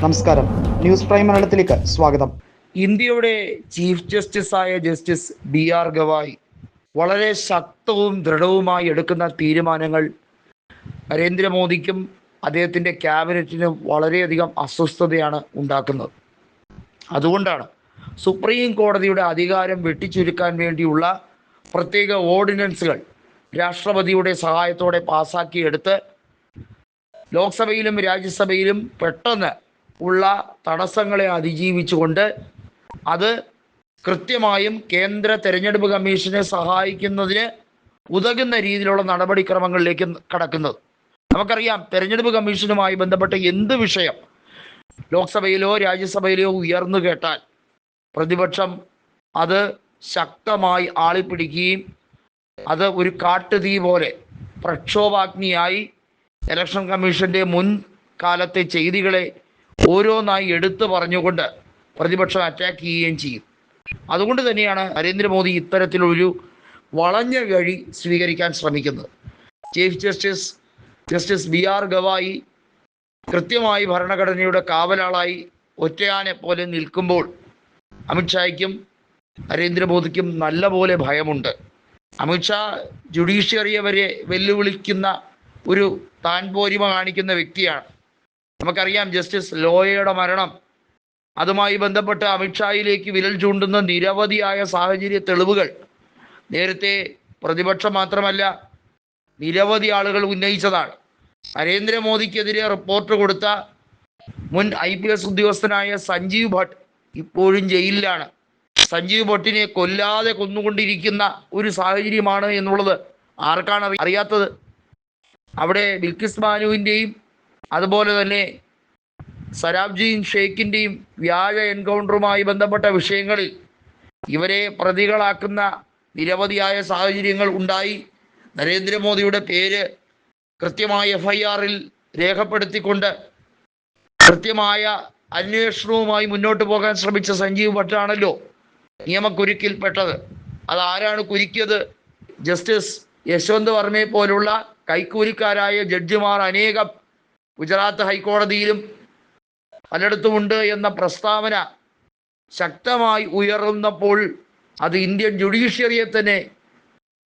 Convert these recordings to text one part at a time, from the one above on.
നമസ്കാരം. News prime മലയാളത്തിലേക്ക് സ്വാഗതം. ഇന്ത്യയുടെ ചീഫ് ആയ ജസ്റ്റിസ് ബി ആർ ഗവായ് വളരെ ശക്തവും ദൃഢവുമായി എടുക്കുന്ന തീരുമാനങ്ങൾ നരേന്ദ്രമോദിക്കും അദ്ദേഹത്തിന്റെ ക്യാബിനറ്റിനും വളരെയധികം അസ്വസ്ഥതയാണ് ഉണ്ടാക്കുന്നത്. അതുകൊണ്ടാണ് സുപ്രീം കോടതിയുടെ അധികാരം വെട്ടിച്ചുരുക്കാൻ വേണ്ടിയുള്ള പ്രത്യേക ഓർഡിനൻസുകൾ രാഷ്ട്രപതിയുടെ സഹായത്തോടെ പാസാക്കിയെടുത്ത് ലോക്സഭയിലും രാജ്യസഭയിലും പെട്ടെന്ന് ഉള്ള തടസ്സങ്ങളെ അതിജീവിച്ചുകൊണ്ട് അത് കൃത്യമായും കേന്ദ്ര തെരഞ്ഞെടുപ്പ് കമ്മീഷനെ സഹായിക്കുന്നതിന് ഉതകുന്ന രീതിയിലുള്ള നടപടിക്രമങ്ങളിലേക്ക് കടക്കുന്നത്. നമുക്കറിയാം തെരഞ്ഞെടുപ്പ് കമ്മീഷനുമായി ബന്ധപ്പെട്ട എന്ത് വിഷയം ലോക്സഭയിലോ രാജ്യസഭയിലോ ഉയർന്നു കേട്ടാൽ പ്രതിപക്ഷം അത് ശക്തമായി ആളിപ്പിടിക്കുകയും അത് ഒരു കാട്ടുതീ പോലെ പ്രക്ഷോഭാഗ്നിയായി ഇലക്ഷൻ കമ്മീഷന്റെ മുൻകാലത്തെ ചെയ്തികളെ ഓരോന്നായി എടുത്തു പറഞ്ഞുകൊണ്ട് പ്രതിപക്ഷം അറ്റാക്ക് ചെയ്യുകയും ചെയ്യും. അതുകൊണ്ട് തന്നെയാണ് നരേന്ദ്രമോദി ഇത്തരത്തിലൊരു വളഞ്ഞ വഴി സ്വീകരിക്കാൻ ശ്രമിക്കുന്നത്. Chief justice justice B R Gavai കൃത്യമായി ഭരണഘടനയുടെ കാവലാളായി ഒറ്റയാനെ പോലെ നിൽക്കുമ്പോൾ അമിത്ഷായ്ക്കും നരേന്ദ്രമോദിക്കും നല്ല പോലെ ഭയമുണ്ട്. അമിത്ഷാ ജുഡീഷ്യറിയെ വരെ വെല്ലുവിളിക്കുന്ന ഒരു താൻ പോരിമ കാണിക്കുന്ന വ്യക്തിയാണ്. നമുക്കറിയാം ജസ്റ്റിസ് ലോയയുടെ മരണം. അതുമായി ബന്ധപ്പെട്ട് അമിത്ഷായിലേക്ക് വിരൽ ചൂണ്ടുന്ന നിരവധിയായ സാഹചര്യ തെളിവുകൾ. നേരത്തെ പ്രതിപക്ഷം മാത്രമല്ല നിരവധി ആളുകൾ ഉന്നയിച്ചതാണ്. നരേന്ദ്രമോദിക്കെതിരെ റിപ്പോർട്ട് കൊടുത്ത മുൻ ഐ പി എസ് ഉദ്യോഗസ്ഥനായ സഞ്ജീവ് ഭട്ട് ഇപ്പോഴും ജയിലിലാണ്. സഞ്ജീവ് ഭട്ടിനെ കൊല്ലാതെ കൊന്നുകൊണ്ടിരിക്കുന്ന ഒരു സാഹചര്യമാണ് എന്നുള്ളത് ആർക്കാണ് അറിയാത്തത്? അവിടെ ബിൽക്കിസ് ബാനുവിന്റെയും അതുപോലെ തന്നെ സരാബ്ജിയും ഷെയ്ഖിന്റെയും വ്യാഴ എൻകൗണ്ടറുമായി ബന്ധപ്പെട്ട വിഷയങ്ങളിൽ ഇവരെ പ്രതികളാക്കുന്ന നിരവധിയായ സാഹചര്യങ്ങൾ ഉണ്ടായി. നരേന്ദ്രമോദിയുടെ പേര് കൃത്യമായ എഫ് ഐ രേഖപ്പെടുത്തിക്കൊണ്ട് കൃത്യമായ അന്വേഷണവുമായി മുന്നോട്ട് പോകാൻ ശ്രമിച്ച സഞ്ജീവ് ഭട്ടാണല്ലോ നിയമക്കുരുക്കിൽപ്പെട്ടത്. അതാരാണ് കുരുക്കിയത്? ജസ്റ്റിസ് യശ്വന്ത് വർമ്മയെ പോലുള്ള കൈക്കൂലിക്കാരായ ജഡ്ജിമാർ അനേകം ഗുജറാത്ത് ഹൈക്കോടതിയിലും പലയിടത്തുമുണ്ട് എന്ന പ്രസ്താവന ശക്തമായി ഉയർന്നപ്പോൾ അത് ഇന്ത്യൻ ജുഡീഷ്യറിയെ തന്നെ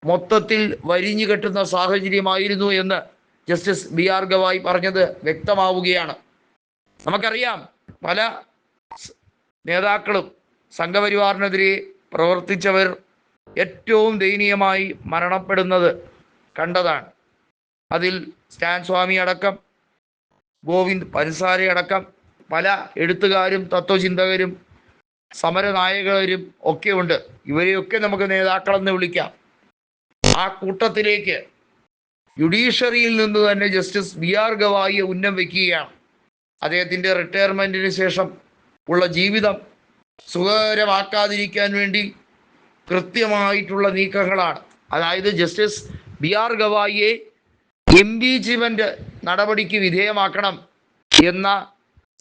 മൊത്തത്തിൽ വരിഞ്ഞു കെട്ടുന്ന സാഹചര്യമായിരുന്നു എന്ന് ജസ്റ്റിസ് ബി ആർ ഗവായി പറഞ്ഞത് വ്യക്തമാവുകയാണ്. നമുക്കറിയാം പല നേതാക്കളും സംഘപരിവാറിനെതിരെ പ്രവർത്തിച്ചവർ ഏറ്റവും ദയനീയമായി മരണപ്പെടുന്നത് കണ്ടതാണ്. അതിൽ സ്റ്റാൻ സ്വാമി അടക്കം ഗോവിന്ദ് പൻസാരയടക്കം പല എഴുത്തുകാരും തത്വചിന്തകരും സമരനായകരും ഒക്കെ ഉണ്ട് ഇവരെയൊക്കെ നമുക്ക് നേതാക്കളെന്ന് വിളിക്കാം. ആ കൂട്ടത്തിലേക്ക് ജുഡീഷ്യറിയിൽ നിന്ന് തന്നെ ജസ്റ്റിസ് ബി ആർ ഗവായിയെ ഉന്നം വെക്കുകയാണ്. അദ്ദേഹത്തിന്റെ റിട്ടയർമെന്റിന് ശേഷം ഉള്ള ജീവിതം സുഖകരമാക്കാതിരിക്കാൻ വേണ്ടി കൃത്യമായിട്ടുള്ള നീക്കങ്ങളാണ്. അതായത് ജസ്റ്റിസ് ബി ആർ ഗവായിയെ ഇംപീച്ച്മെന്റ് നടപടിക്ക് വിധേയമാക്കണം എന്ന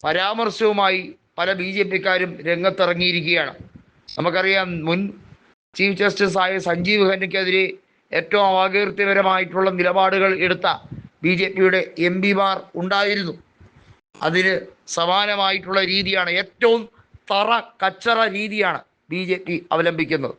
പരാമർശവുമായി പല ബി ജെ പിക്കാരും രംഗത്തിറങ്ങിയിരിക്കുകയാണ്. നമുക്കറിയാം മുൻ ചീഫ് ജസ്റ്റിസ് ആയ സഞ്ജീവ് ഖന്നയ്ക്കെതിരെ ഏറ്റവും അപകീർത്തിപരമായിട്ടുള്ള നിലപാടുകൾ എടുത്ത ബി ജെ പിയുടെ എം പിമാർ ഉണ്ടായിരുന്നു. അതിന് സമാനമായിട്ടുള്ള രീതിയാണ് ഏറ്റവും തറ കച്ചറ രീതിയാണ് ബി ജെ പി അവലംബിക്കുന്നത്.